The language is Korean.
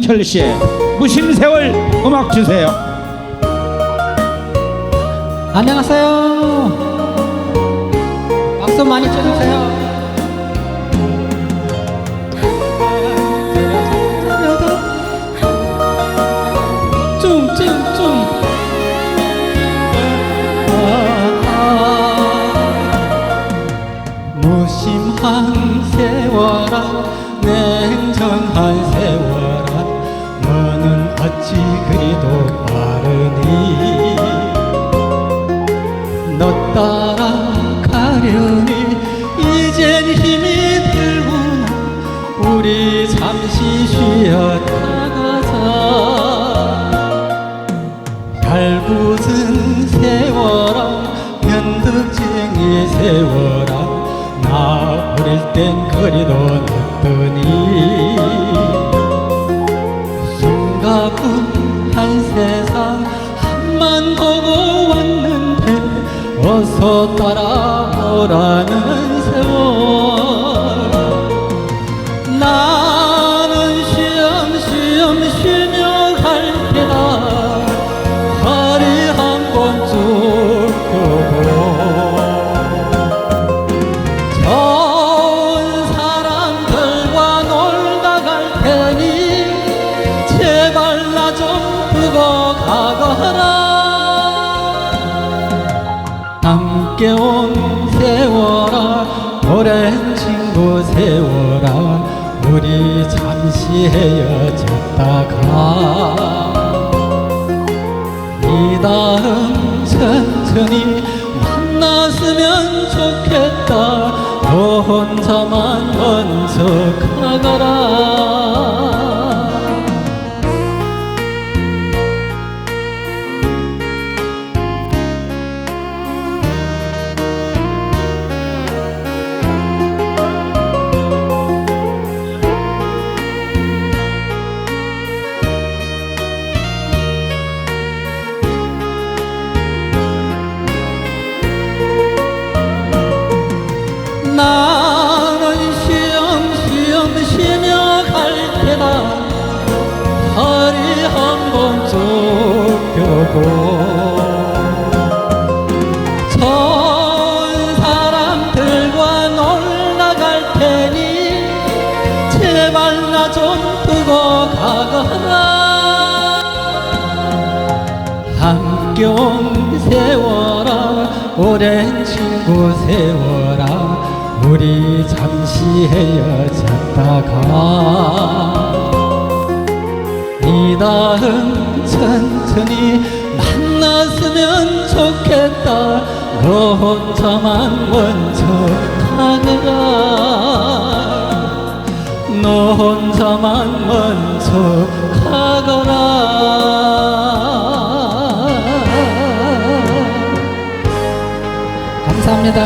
철 씨의 무심세월 음악 주세요. 안녕하세요. 박수 많이 쳐주세요. 무심한 세월아 냉정한 너는 그리도 빠르니 너 따라가려니 이젠 힘이 들구나. 우리 잠시 쉬었다 가자. 얄궂은 세월아 면득쟁이 세월아 나 어릴 땐 그리도 늦더니 어서 따라오라는 세월. 나는 쉬엄 쉬엄 쉬며 갈 테다. 허리 한 번 쭉 펴고 좋은 사람들과 놀다 갈 테니 제발 나 좀 두고 가거라 함께 온 세월아 오랜 친구 세월아 우리 잠시 헤어졌다가. 이 다음 천천히 만났으면 좋겠다. 너 혼자만 먼저 가거라 쭉 펴고 좋은 사람들과 놀러 갈 테니 제발 나 좀 두고 가거라. 온 세월아 오랜 친구 세월아 우리 잠시 헤어졌다가 이 다음 천천히 가면 좋겠다. 너 혼자만 먼저 가거라. 너 혼자만 먼저 가거라. 감사합니다.